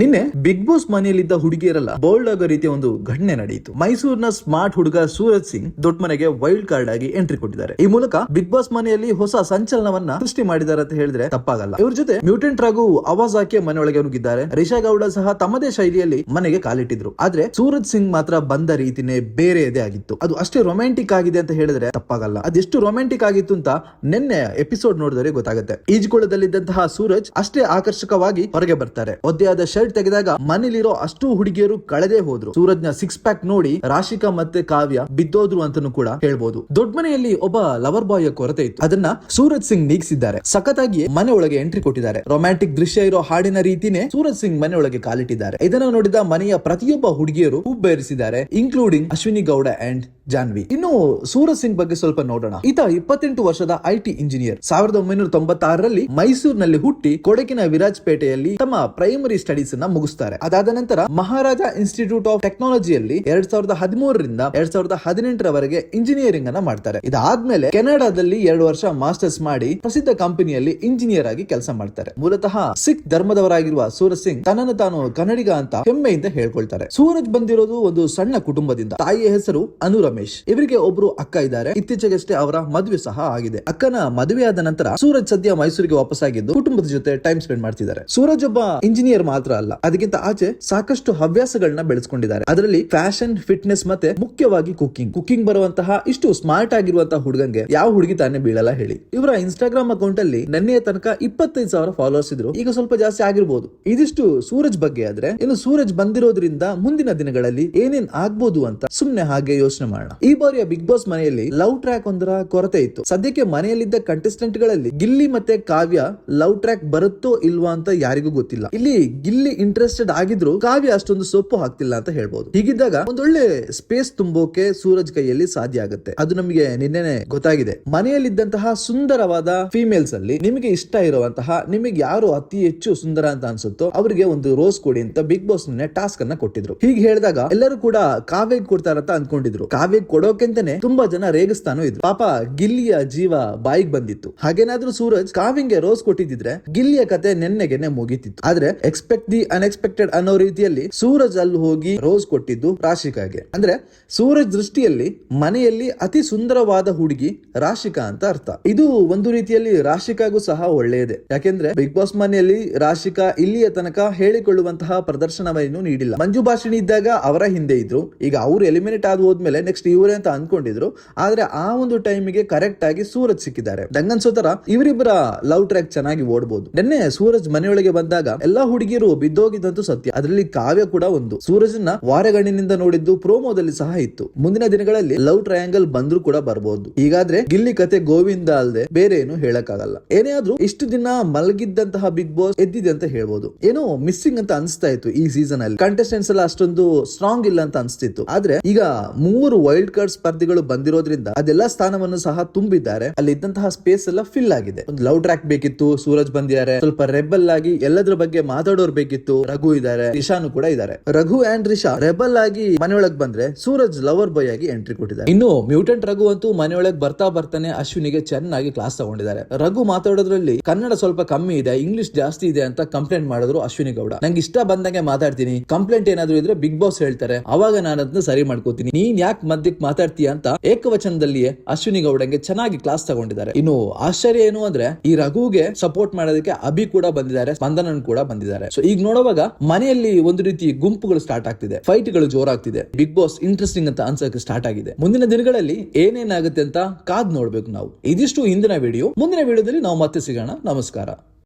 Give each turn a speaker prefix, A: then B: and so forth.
A: ನಿನ್ನೆ big boss ಮನೆಯಲ್ಲಿದ್ದ ಹುಡುಗಿಯರೆಲ್ಲ bold ಆಗೋ ರೀತಿಯ ಒಂದು ಘಟನೆ ನಡೆಯಿತು. ಮೈಸೂರಿನ ಸ್ಮಾರ್ಟ್ ಹುಡುಗ ಸೂರಜ್ ಸಿಂಗ್ ದೊಡ್ಡ ಮನೆಗೆ ವೈಲ್ಡ್ ಕಾರ್ಡ್ ಆಗಿ ಎಂಟ್ರಿ ಕೊಟ್ಟಿದ್ದಾರೆ. ಈ ಮೂಲಕ ಬಿಗ್ ಬಾಸ್ ಮನೆಯಲ್ಲಿ ಹೊಸ ಸಂಚಲನವನ್ನ ಸೃಷ್ಟಿ ಮಾಡಿದ್ದಾರೆ ಅಂತ ಹೇಳಿದ್ರೆ ತಪ್ಪಾಗಲ್ಲ. ಇವ್ರ ಜೊತೆ ಮ್ಯೂಟೆಂಟ್ ರಾಗು ಆವಾಜ್ ಹಾಕಿ ಮನೆಯೊಳಗೆ ನುಗ್ಗಿದ್ದಾರೆ. ರಿಷಾ ಗೌಡ ಸಹ ತಮ್ಮದೇ ಶೈಲಿಯಲ್ಲಿ ಮನೆಗೆ ಕಾಲಿಟ್ಟಿದ್ರು. ಆದ್ರೆ ಸೂರಜ್ ಸಿಂಗ್ ಮಾತ್ರ ಬಂದ ರೀತಿನೇ ಬೇರೆಯದೇ ಆಗಿತ್ತು. ಅದು ಅಷ್ಟೇ ರೊಮ್ಯಾಂಟಿಕ್ ಆಗಿದೆ ಅಂತ ಹೇಳಿದ್ರೆ ತಪ್ಪಾಗಲ್ಲ. ಅದೆಷ್ಟು ರೊಮ್ಯಾಂಟಿಕ್ ಆಗಿತ್ತು ಅಂತ ನಿನ್ನೆ ಎಪಿಸೋಡ್ ನೋಡಿದರೆ ಗೊತ್ತಾಗುತ್ತೆ. ಈಜುಕೊಳದಲ್ಲಿದ್ದಂತಹ ಸೂರಜ್ ಅಷ್ಟೇ ಆಕರ್ಷಕವಾಗಿ ಹೊರಗೆ ಬರ್ತಾರೆ. ಒದ್ದೆಯಾದ ಶರ್ಟ್ ತೆಗೆದಾಗ ಮನೇಲಿರೋ ಅಷ್ಟು ಹುಡುಗಿಯರು ಕಳೆದೇ ಹೋದ್ರು. ಸೂರಜ್ನ ಸಿಕ್ಸ್ ಪ್ಯಾಕ್ ನೋಡಿ ರಾಶಿಕಾ ಮತ್ತೆ ಕಾವ್ಯ ಬಿದ್ದೋದ್ರು ಅಂತಾನೂ ಕೂಡ ಹೇಳ್ಬೋದು. ದೊಡ್ಡ ಮನೆಯಲ್ಲಿ ಒಬ್ಬ ಲವರ್ ಬಾಯ್ ಕೊರತೆ ಇತ್ತು. ಅದನ್ನ ಸೂರಜ್ ಸಿಂಗ್ ನೀಗಿಸಿದ್ದಾರೆ. ಸಖತ್ತಾಗಿ ಮನೆ ಒಳಗೆ ಎಂಟ್ರಿ ಕೊಟ್ಟಿದ್ದಾರೆ. ರೊಮ್ಯಾಂಟಿಕ್ ದೃಶ್ಯ ಇರೋ ಹಾಡಿನ ರೀತಿನೇ ಸೂರಜ್ ಸಿಂಗ್ ಮನೆ ಒಳಗೆ ಕಾಲಿಟ್ಟಿದ್ದಾರೆ. ಇದನ್ನು ನೋಡಿದ ಮನೆಯ ಪ್ರತಿಯೊಬ್ಬ ಹುಡುಗಿಯರು ಹುಬ್ಬೇರಿಸಿದ್ದಾರೆ ಇನ್ಕ್ಲೂಡಿಂಗ್ ಅಶ್ವಿನಿ ಗೌಡ ಅಂಡ್ ಜಾನ್ವಿ. ಇನ್ನು ಸೂರಜ್ ಸಿಂಗ್ ಬಗ್ಗೆ ಸ್ವಲ್ಪ ನೋಡೋಣ. ಈತ ಇಪ್ಪತ್ತೆಂಟು ವರ್ಷದ ಐಟಿ ಇಂಜಿನಿಯರ್ ಸಾವಿರದ ಒಂಬೈನೂರ ತೊಂಬತ್ತಾರರಲ್ಲಿ ಮೈಸೂರಿನಲ್ಲಿ ಹುಟ್ಟಿ ಕೊಡಗಿನ ವಿರಾಜ್ಪೇಟೆಯಲ್ಲಿ ತಮ್ಮ ಪ್ರೈಮರಿ ಸ್ಟಡೀಸ್ ಅನ್ನ ಮುಗಿಸ್ತಾರೆ. ಅದಾದ ನಂತರ ಮಹಾರಾಜ ಇನ್ಸ್ಟಿಟ್ಯೂಟ್ ಆಫ್ ಟೆಕ್ನಾಲಜಿಯಲ್ಲಿ ಎರಡ್ ಸಾವಿರದ ಹದಿಮೂರರಿಂದ ಎರಡ್ ಸಾವಿರದ ಹದಿನೆಂಟರವರೆಗೆ ಇಂಜಿನಿಯರಿಂಗ್ ಅನ್ನ ಮಾಡ್ತಾರೆ. ಇದಾದ್ಮೇಲೆ ಕೆನಡಾದಲ್ಲಿ ಎರಡು ವರ್ಷ ಮಾಸ್ಟರ್ಸ್ ಮಾಡಿ ಪ್ರಸಿದ್ಧ ಕಂಪನಿಯಲ್ಲಿ ಇಂಜಿನಿಯರ್ ಆಗಿ ಕೆಲಸ ಮಾಡ್ತಾರೆ. ಮೂಲತಃ ಸಿಖ್ ಧರ್ಮದವರಾಗಿರುವ ಸೂರಜ್ ಸಿಂಗ್ ತನ್ನನ್ನು ತಾನು ಕನ್ನಡಿಗ ಅಂತ ಹೆಮ್ಮೆಯಿಂದ ಹೇಳ್ಕೊಳ್ತಾರೆ. ಸೂರಜ್ ಬಂದಿರೋದು ಒಂದು ಸಣ್ಣ ಕುಟುಂಬದಿಂದ. ತಾಯಿಯ ಹೆಸರು ಅನು ರಮೇಶ್. ಇವರಿಗೆ ಒಬ್ರು ಅಕ್ಕ ಇದ್ದಾರೆ. ಇತ್ತೀಚೆಗಷ್ಟೇ ಅವರ ಮದುವೆ ಸಹ ಆಗಿದೆ. ಅಕ್ಕನ ಮದುವೆ ನಂತರ ಸೂರಜ್ ಸದ್ಯ ಮೈಸೂರಿಗೆ ವಾಪಸ್ ಆಗಿದ್ದು ಕುಟುಂಬದ ಜೊತೆ ಟೈಮ್ ಸ್ಪೆಂಡ್ ಮಾಡ್ತಿದ್ದಾರೆ. ಸೂರಜ್ ಒಬ್ಬ ಇಂಜಿನಿಯರ್ ಮಾತ್ರ. ಅಲ್ಲ. ಅದಕ್ಕಿಂತ ಆಚೆ ಸಾಕಷ್ಟು ಹವ್ಯಾಸಗಳನ್ನ ಬೆಳೆಸ್ಕೊಂಡಿದ್ದಾರೆ. ಅದರಲ್ಲಿ ಫ್ಯಾಷನ್, ಫಿಟ್ನೆಸ್ ಮತ್ತೆ ಮುಖ್ಯವಾಗಿ ಕುಕಿಂಗ್ ಕುಕಿಂಗ್ ಬರುವಂತಹ ಇಷ್ಟು ಸ್ಮಾರ್ಟ್ ಆಗಿರುವಂತಹ ಹುಡುಗಂಗೆ ಯಾವ ಹುಡುಗಿ ತಾನೇ ಬೀಳಲ್ಲ ಹೇಳಿ. ಇವರ ಇನ್ಸ್ಟಾಗ್ರಾಮ್ ಅಕೌಂಟ್ ಅಲ್ಲಿ ನೆನ್ನೆಯ ತನಕ ಇಪ್ಪತ್ತೈದು ಸಾವಿರ ಫಾಲೋವರ್ಸ್ ಇದ್ರು. ಈಗ ಸ್ವಲ್ಪ ಜಾಸ್ತಿ ಆಗಿರ್ಬೋದು. ಇದಿಷ್ಟು ಸೂರಜ್ ಬಗ್ಗೆ ಆದ್ರೆ, ಇನ್ನು ಸೂರಜ್ ಬಂದಿರೋದ್ರಿಂದ ಮುಂದಿನ ದಿನಗಳಲ್ಲಿ ಏನೇನ್ ಆಗ್ಬೋದು ಅಂತ ಸುಮ್ನೆ ಹಾಗೆ ಯೋಚನೆ ಮಾಡೋಣ. ಈ ಬಾರಿಯ ಬಿಗ್ ಬಾಸ್ ಮನೆಯಲ್ಲಿ ಲವ್ ಟ್ರ್ಯಾಕ್ ಒಂದರ ಕೊರತೆ ಇತ್ತು. ಸದ್ಯಕ್ಕೆ ಮನೆಯಲ್ಲಿದ್ದ ಕಂಟೆಸ್ಟೆಂಟ್ಗಳಲ್ಲಿ ಗಿಲ್ಲಿ ಮತ್ತೆ ಕಾವ್ಯ ಲವ್ ಟ್ರ್ಯಾಕ್ ಬರುತ್ತೋ ಇಲ್ವಾ ಅಂತ ಯಾರಿಗೂ ಗೊತ್ತಿಲ್ಲ. ಇಲ್ಲಿ ಗಿಲ್ಲಿ ಇಂಟ್ರೆಸ್ಟೆಡ್ ಆಗಿದ್ರು ಕಾವ್ಯ ಅಷ್ಟೊಂದು ಸೊಪ್ಪು ಹಾಕ್ತಿಲ್ಲ ಅಂತ ಹೇಳ್ಬೋದು. ಹೀಗಿದ್ದಾಗ ಒಂದೊಳ್ಳೆ ಸ್ಪೇಸ್ ತುಂಬೋಕೆ ಸೂರಜ್ ಕೈಯಲ್ಲಿ ಸಾಧ್ಯ ಆಗುತ್ತೆ. ಅದು ನಮಗೆ ನಿನ್ನೆನೆ ಗೊತ್ತಾಗಿದೆ. ಮನೆಯಲ್ಲಿದ್ದಂತಹ ಸುಂದರವಾದ ಫೀಮೇಲ್ಸ್ ಅಲ್ಲಿ ನಿಮಗೆ ಇಷ್ಟ ಇರುವಂತಹ, ನಿಮಗೆ ಯಾರು ಅತಿ ಹೆಚ್ಚು ಸುಂದರ ಅಂತ ಅನ್ಸುತ್ತೋ ಅವರಿಗೆ ಒಂದು ರೋಸ್ ಕೊಡಿ ಅಂತ ಬಿಗ್ ಬಾಸ್ ನಿನ್ನೆ ಟಾಸ್ಕ್ ಅನ್ನ ಕೊಟ್ಟಿದ್ರು. ಹೀಗೆ ಹೇಳಿದಾಗ ಎಲ್ಲರೂ ಕೂಡ ಕಾವ್ಯಗ್ ಕೊಡ್ತಾರಂತ ಅನ್ಕೊಂಡಿದ್ರು. ಕಾವ್ಯಗ್ ಕೊಡೋಕೆಂತಾನೆ ತುಂಬಾ ಜನ ರೇಗಿಸ್ತಾನು ಇದ್ರು. ಪಾಪ ಗಿಲ್ಲಿಯ ಜೀವ ಬಾಯಿಗೆ ಬಂದಿತ್ತು. ಹಾಗೇನಾದ್ರೂ ಸೂರಜ್ ಕಾವ್ಯಂಗೆ ರೋಸ್ ಕೊಟ್ಟಿದ್ರೆ ಗಿಲ್ಲಿಯ ಕತೆ ನೆನ್ನೆಗೆನೆ ಮುಗಿತಿತ್ತು. ಆದ್ರೆ ಎಕ್ಸ್ಪೆಕ್ಟ್ ದಿ ಅನ್ಎಕ್ಸ್ಪೆಕ್ಟೆಡ್ ಅನ್ನೋ ರೀತಿಯಲ್ಲಿ ಸೂರಜ್ ಅಲ್ಲಿ ಹೋಗಿ ರೋಸ್ ಕೊಟ್ಟಿದ್ದು ರಾಶಿಕಾಗೆ. ಅಂದ್ರೆ ಸೂರಜ್ ದೃಷ್ಟಿಯಲ್ಲಿ ಮನೆಯಲ್ಲಿ ಅತಿ ಸುಂದರವಾದ ಹುಡುಗಿ ರಾಶಿಕಾ ಅಂತ ಅರ್ಥ. ಇದು ಒಂದು ರೀತಿಯಲ್ಲಿ ರಾಶಿಕಾಗೂ ಸಹ ಒಳ್ಳೆಯದೇ. ಯಾಕೆಂದ್ರೆ ಬಿಗ್ ಬಾಸ್ ಮನೆಯಲ್ಲಿ ರಾಶಿಕಾ ಇಲ್ಲಿಯ ತನಕ ಹೇಳಿಕೊಳ್ಳುವಂತಹ ಪ್ರದರ್ಶನವನ್ನು ನೀಡಿಲ್ಲ. ಮಂಜು ಭಾಷಿಣಿ ಇದ್ದಾಗ ಅವರ ಹಿಂದೆ ಇದ್ರು. ಈಗ ಅವರು ಎಲಿಮಿನೇಟ್ ಆದ ಹೋದ್ಮೇಲೆ ನೆಕ್ಸ್ಟ್ ಇವರೇ ಅಂತ ಅನ್ಕೊಂಡಿದ್ರು. ಆದ್ರೆ ಆ ಒಂದು ಟೈಮಿಗೆ ಕರೆಕ್ಟ್ ಆಗಿ ಸೂರಜ್ ಸಿಕ್ಕಿದ್ದಾರೆ. ನಂಗನ್ಸೋ ತರ ಇವರಿಬ್ಬರ ಲವ್ ಟ್ರ್ಯಾಕ್ ಚೆನ್ನಾಗಿ ಓಡಬಹುದು ನಿನ್ನೆ ಸೂರಜ್ ಮನೆಯೊಳಗೆ ಬಂದಾಗ ಎಲ್ಲಾ ಹುಡುಗಿಯರು ಬಿದ್ದೋಗಿದ್ದಂತೂ ಸತ್ಯ. ಅದರಲ್ಲಿ ಕಾವ್ಯ ಕೂಡ ಒಂದು. ಸೂರಜ್ನ ವಾರಗಣ್ಣಿನಿಂದ ನೋಡಿದ್ದು ಪ್ರೋಮೋದಲ್ಲಿ ಸಹ ಇತ್ತು. ಮುಂದಿನ ದಿನಗಳಲ್ಲಿ ಲವ್ ಟ್ರಯಾಂಗಲ್ ಬಂದ್ರು ಕೂಡ ಬರಬಹುದು ಹೀಗಾದ್ರೆ ಗಿಲ್ಲಿ ಕತೆ ಗೋವಿಂದ ಅಲ್ಲದೆ ಬೇರೆ ಏನು ಹೇಳಕ್ಕಾಗಲ್ಲ. ಏನೇ ಆದ್ರೂ ಇಷ್ಟು ದಿನ ಮಲಗಿದ್ದಂತಹ ಬಿಗ್ ಬಾಸ್ ಎದ್ದಿದೆ ಅಂತ ಹೇಳ್ಬೋದು. ಏನೋ ಮಿಸ್ಸಿಂಗ್ ಅಂತ ಅನಿಸ್ತಾ ಇತ್ತು ಈ ಸೀಸನ್ ಅಲ್ಲಿ ಕಂಟೆಸ್ಟೆಂಟ್ಸ್ ಎಲ್ಲ ಅಷ್ಟೊಂದು ಸ್ಟ್ರಾಂಗ್ ಇಲ್ಲ ಅಂತ ಅನಿಸ್ತಿತ್ತು. ಆದ್ರೆ ಈಗ ಮೂರು ವೈಲ್ಡ್ ಕಾರ್ಡ್ ಸ್ಪರ್ಧಿಗಳು ಬಂದಿರೋದ್ರಿಂದ ಅದೆಲ್ಲ ಸ್ಥಾನವನ್ನು ಸಹ ತುಂಬಿದ್ದಾರೆ. ಅಲ್ಲಿ ಇದ್ದಂತಹ ಸ್ಪೇಸ್ ಎಲ್ಲ ಫಿಲ್ ಆಗಿದೆ. ಒಂದು ಲವ್ ಟ್ರ್ಯಾಕ್ ಬೇಕಿತ್ತು, ಸೂರಜ್ ಬಂದಿದ್ದಾರೆ. ಸ್ವಲ್ಪ ರೆಬಲ್ ಆಗಿ ಎಲ್ಲದರ ಬಗ್ಗೆ ಮಾತಾಡೋರ್ ಬೇಕಿತ್ತು. ರಘು ಇದ್ದಾರೆ ರಿಷಾನು ಕೂಡ ಇದ್ದಾರೆ ರಘು ಅಂಡ್ ರಿಷಾ ರೆಬಲ್ ಆಗಿ ಮನೆಯೊಳಗ್ ಬಂದ್ರೆ ಸೂರಜ್ ಲವರ್ ಬಾಯ್ ಆಗಿ ಎಂಟ್ರಿ ಕೊಟ್ಟಿದ್ದಾರೆ. ಇನ್ನು ಮ್ಯೂಟೆಂಟ್ ರಘು ಅಂತೂ ಮನೆಯೊಳಗ್ ಬರ್ತಾ ಬರ್ತಾನೆ ಅಶ್ವಿನಿಗೆ ಚೆನ್ನಾಗಿ ಕ್ಲಾಸ್ ತಗೊಂಡಿದ್ದಾರೆ. ರಘು ಮಾತಾಡೋದ್ರಲ್ಲಿ ಕನ್ನಡ ಸ್ವಲ್ಪ ಕಮ್ಮಿ ಇದೆ ಇಂಗ್ಲಿಷ್ ಜಾಸ್ತಿ ಇದೆ ಅಂತ ಕಂಪ್ಲೇಂಟ್ ಮಾಡಿದ್ರು ಅಶ್ವಿನಿ ಗೌಡ. ನಂಗೆ ಇಷ್ಟ ಬಂದಂಗೆ ಮಾತಾಡ್ತೀನಿ. ಕಂಪ್ಲೇಂಟ್ ಏನಾದ್ರು ಇದ್ರೆ ಬಿಗ್ ಬಾಸ್ ಹೇಳ್ತಾರೆ. ಅವಾಗ ನಾನು ಅದನ್ನ ಸರಿ ಮಾಡ್ಕೋತೀನಿ. ನೀನ್ ಯಾಕೆ ಮಧ್ಯಕ್ಕೆ ಮಾತಾಡ್ತೀಯ ಅಂತ ಏಕವಚನದಲ್ಲಿಯೇ ಅಶ್ವಿನಿ ಗೌಡಂಗೆ ಚೆನ್ನಾಗಿ ಕ್ಲಾಸ್ ತಗೊಂಡಿದ್ದಾರೆ. ಇನ್ನು ಆಶ್ಚರ್ಯ ಏನು ಅಂದ್ರೆ ಈ ರಘುಗೆ ಸಪೋರ್ಟ್ ಮಾಡೋದಕ್ಕೆ ಅಭಿ ಕೂಡ ಬಂದಿದ್ದಾರೆ, ಸ್ಪಂದನನ್ ಕೂಡ ಬಂದಿದ್ದಾರೆ. ಸೊ ಈಗ ನೋಡುವಾಗ ಮನೆಯಲ್ಲಿ ಒಂದು ರೀತಿ ಗುಂಪುಗಳು ಸ್ಟಾರ್ಟ್ ಆಗ್ತಿದೆ. ಫೈಟ್ಗಳು ಜೋರಾಗ್ತಿದೆ. ಬಿಗ್ ಬಾಸ್ ಇಂಟ್ರೆಸ್ಟಿಂಗ್ ಅಂತ ಅನ್ಸೋಕೆ ಸ್ಟಾರ್ಟ್ ಆಗಿದೆ. ಮುಂದಿನ ದಿನಗಳಲ್ಲಿ ಏನೇನಾಗುತ್ತೆ ಅಂತ ಕಾದ್ ನೋಡ್ಬೇಕು ನಾವು. ಇದಿಷ್ಟು ಇಂದಿನ ವಿಡಿಯೋ ಮುಂದಿನ ವಿಡಿಯೋದಲ್ಲಿ ನಾವು ಮತ್ತೆ ಸಿಗೋಣ. ನಮಸ್ಕಾರ.